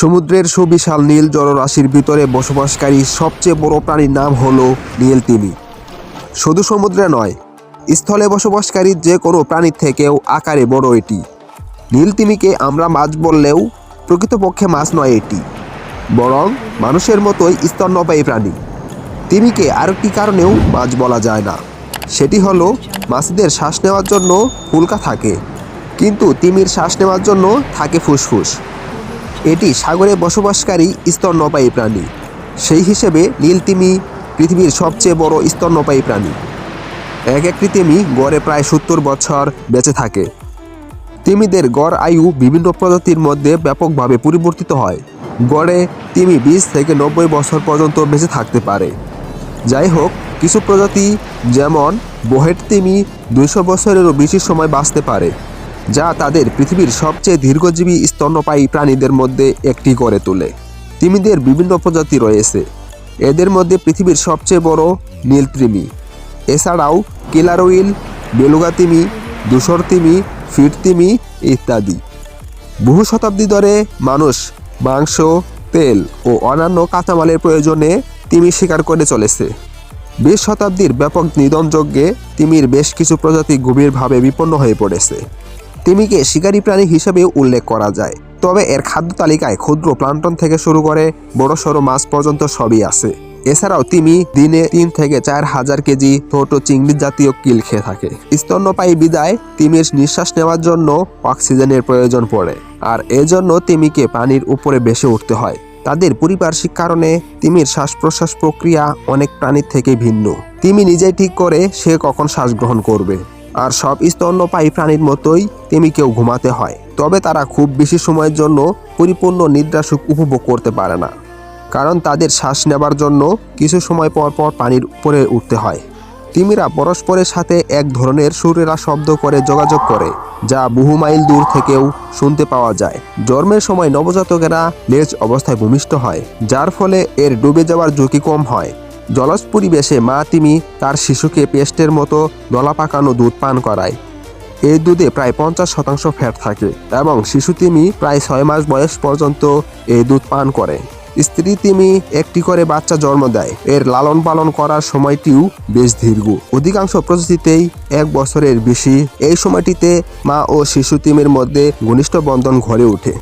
সমুদ্রের সুবিশাল নীল জলরাশির ভিতরে বসবাসকারী সবচেয়ে বড় প্রাণীর নাম হলো নীল তিমি। শুধু সমুদ্রে নয়, স্থলে বসবাসকারী যে কোনো প্রাণীর থেকেও আকারে বড় এটি। নীল তিমিকে আমরা মাছ বললেও প্রকৃতপক্ষে মাছ নয় এটি, বরং মানুষের মতোই স্তন্যপায়ী প্রাণী। তিমিকে আরেকটি কারণেও মাছ বলা যায় না, সেটি হলো মাছদের শ্বাস নেওয়ার জন্য ফুলকা থাকে, কিন্তু তিমির শ্বাস নেওয়ার জন্য থাকে ফুসফুস। এটি সাগরে বসবাসকারী স্তন্যপায়ী প্রাণী। সেই হিসেবে নীল তিমি পৃথিবীর সবচেয়ে বড় স্তন্যপায়ী প্রাণী। এক একটি তিমি গড়ে প্রায় সত্তর বছর বেঁচে থাকে। তিমিদের গড় আয়ু বিভিন্ন প্রজাতির মধ্যে ব্যাপকভাবে পরিবর্তিত হয়। গড়ে তিমি বিশ থেকে নব্বই বছর পর্যন্ত বেঁচে থাকতে পারে। যাই হোক, কিছু প্রজাতি যেমন বোহেট তিমি দুইশো বছরেরও বেশি সময় বাঁচতে পারে। যা তাদের পৃথিবীর সবচেয়ে দীর্ঘজীবী স্তন্যপায়ী প্রাণীদের মধ্যে একটি করে তোলে। তিমিদের বিভিন্ন প্রজাতি রয়েছে। এদের মধ্যে পৃথিবীর সবচেয়ে বড় নীল তিমি এছাড়াও কিলার উইল বেলুগা তিমি ধূসর তিমি ফিট তিমি ইত্যাদি। বহু শতাব্দী ধরে মানুষ মাংস, তেল ও অন্যান্য কাঁচামালের প্রয়োজনে তিমি শিকার করে চলেছে। বিশ শতাব্দীর ব্যাপক নিধনযজ্ঞে তিমির বেশ কিছু প্রজাতি গভীরভাবে বিপন্ন হয়ে পড়েছে। তিমিকে শিকারী প্রাণী হিসেবেও উল্লেখ করা যায়। তবে এর খাদ্য তালিকায় ক্ষুদ্র প্লান্টন থেকে শুরু করে বড় সড়ো মাছ পর্যন্ত সবই আছে। এছাড়াও তিমি দিনে তিন থেকে চার হাজার কেজি ছোট চিংড়ি জাতীয় কিল খেয়ে থাকে। স্তন্যপায়ী বিদায় তিমির নিঃশ্বাস নেওয়ার জন্য অক্সিজেনের প্রয়োজন পড়ে। আর এজন্য তিমিকে পানির উপরে বেশি উঠতে হয়। তাদের পরিপার্শ্বিক কারণে তিমির শ্বাস প্রশ্বাস প্রক্রিয়া অনেক প্রাণীর থেকে ভিন্ন। তিমি নিজেই ঠিক করে সে কখন শ্বাস গ্রহণ করবে। আর সব স্তন্যপায়ী প্রাণীর মতোই তিমিকেও ঘুমাতে হয়। তবে তারা খুব বেশি সময়ের জন্য পরিপূর্ণ নিদ্রা সুখ উপভোগ করতে পারে না। কারণ তাদের শ্বাস নেবার জন্য কিছু সময় পর পর পানির উপরে উঠতে হয়। তিমিরা পরস্পরের সাথে এক ধরনের সুরেরা শব্দ করে যোগাযোগ করে, যা বহু মাইল দূর থেকেও শুনতে পাওয়া যায়। জন্মের সময় নবজাতকেরা লেজ অবস্থায় ভূমিষ্ঠ হয়, যার ফলে এর ডুবে যাওয়ার ঝুঁকি কম হয়। জলজ পরিবেশে মা তিমি তার শিশুকে পেস্টের মতো দলা পাকানো দুধ পান করায়। এই দুধে প্রায় পঞ্চাশ শতাংশ ফ্যাট থাকে এবং শিশু তিমি প্রায় ছয় মাস বয়স পর্যন্ত এই দুধ পান করে। স্ত্রী তিমি একটি করে বাচ্চা জন্ম দেয়। এর লালন পালন করার সময়টিও বেশ দীর্ঘ। অধিকাংশ প্রজাতিতেই এক বছরের বেশি। এই সময়টিতে মা ও শিশু তিমির মধ্যে ঘনিষ্ঠ বন্ধন ঘরে ওঠে।